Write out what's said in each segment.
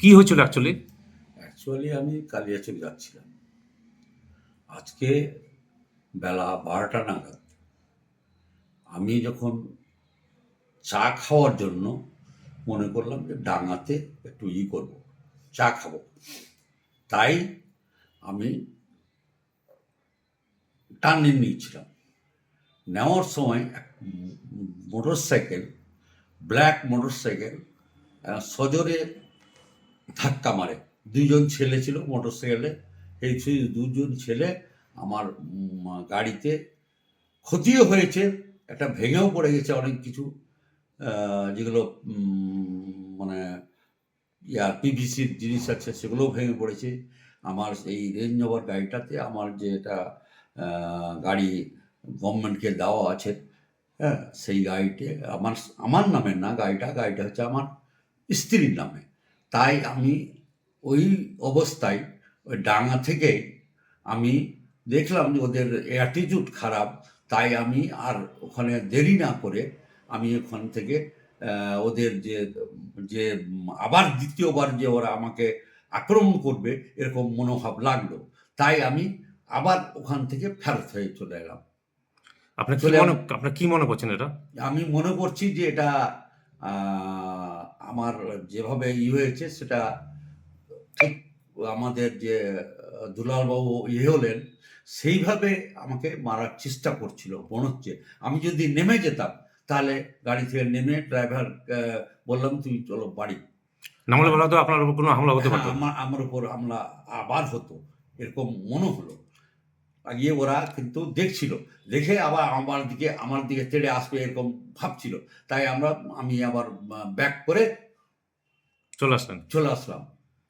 কি হয়েছিল actually actually আমি কালিয়াচক যাচ্ছিলাম। আজকে বেলা বারোটা নাগাদ আমি যখন চা খাওয়ার জন্য মনে করলাম যে ডাঙাতে একটু ই করব, চা খাব। তাই আমি টার্নিং নিয়েছিলাম। নেওয়ার সময় এক motorcycle black motorcycle সজোরে ধাক্কা মারে। দুজন ছেলে ছিল মোটর সাইকেলে এই দুজন ছেলে আমার গাড়িতে ক্ষতিও হয়েছে, একটা ভেঙেও পড়ে গেছে অনেক কিছু যেগুলো মানে ইয়ার পিভিসির জিনিস আছে সেগুলোও ভেঙে পড়েছে। আমার এই রেঞ্জ ওভার গাড়িটাতে আমার যে এটা গাড়ি গভর্নমেন্টকে দেওয়া আছে হ্যাঁ সেই গাড়িতে আমার আমার নামে না গাড়িটা গাড়িটা হচ্ছে আমার স্ত্রীর নামে। তাই আমি ওই অবস্থায় ওই ডাঙা থেকে আমি দেখলাম যে ওদের অ্যাটিটিউড খারাপ তাই আমি আর ওখানে দেরি না করে আমি ওখান থেকে ওদের যে যে আবার দ্বিতীয়বার যে ওরা আমাকে আক্রমণ করবে এরকম মনোভাব লাগল তাই আমি আবার ওখান থেকে ফেরত হয়ে চলে এলাম। আপনার কি চলে মনে আপনার কি মনে করছেন এটা? আমি মনে করছি যে এটা আমার যেভাবে ই হয়েছে সেটা ঠিক আমাদের যে দুলালবাবু ইয়ে হলেন সেইভাবে আমাকে মারার চেষ্টা করছিল মনে হচ্ছে আমি যদি নেমে যেতাম তাহলে গাড়ি থেকে নেমে ড্রাইভার বললাম তুমি চলো বাড়ি। নামলে বলা তো আপনার উপর কোনো হামলা হতে হ্যাঁ, পারতো আমার আমার উপর হামলা আবার হতো এরকম মনে হলো। গিয়ে ওরা কিন্তু দেখছিল। দেখে আবার আমার দিকে আমার দিকে তেড়ে আসবে এরকম ভাবছিল। তাই আমরা আমি আবার ব্যাক করে চলে আসলাম চলে আসলাম।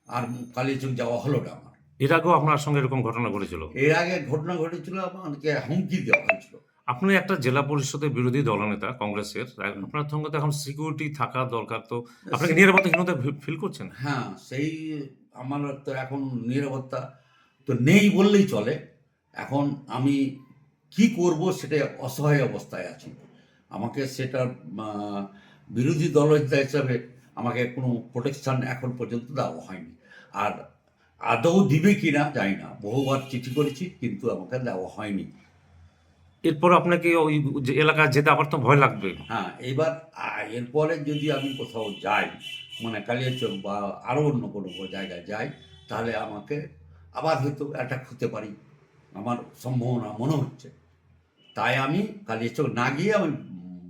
আর কালীচক যাওয়া হলো না আমার। এর আগেও আপনার সঙ্গে এরকম ঘটনা ঘটেছিল? এর আগে ঘটনা ঘটেছিল আমাকে হুমকি দেওয়া হয়েছিল। আপনি একটা জেলা পরিষদের বিরোধী দলনেতা কংগ্রেসের আপনার সঙ্গে তো এখন সিকিউরিটি থাকা দরকার তো। আপনাকে নিরাপত্তাহীনতা ফিল করছেন? হ্যাঁ সেই আমার তো এখন নিরাপত্তা তো নেই বললেই চলে। এখন আমি কি করব সেটা অসহায় অবস্থায় আছি। আমাকে সেটা বিরোধী দলনেতা হিসাবে আমাকে কোনো প্রোটেকশন এখন পর্যন্ত দেওয়া হয়নি। আর আদৌ দিবে কি না জানি না। বহুবার চিঠি করেছি কিন্তু আমাকে দেওয়া হয়নি। এরপর আপনাকে ওই যে এলাকায় যেতে আবার তো ভয় লাগবে। হ্যাঁ এবার এরপরে যদি আমি কোথাও যাই মানে কালিয়াচক বা আরও অন্য কোনো জায়গায় যাই তাহলে আমাকে আবার হয়তো অ্যাটাক হতে পারি। আমার সম্ভাবনা মনে হচ্ছে। তাই আমি কালিয়াচক না গিয়ে আমি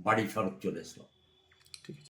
বাড়ি ফেরত চলে এসলাম।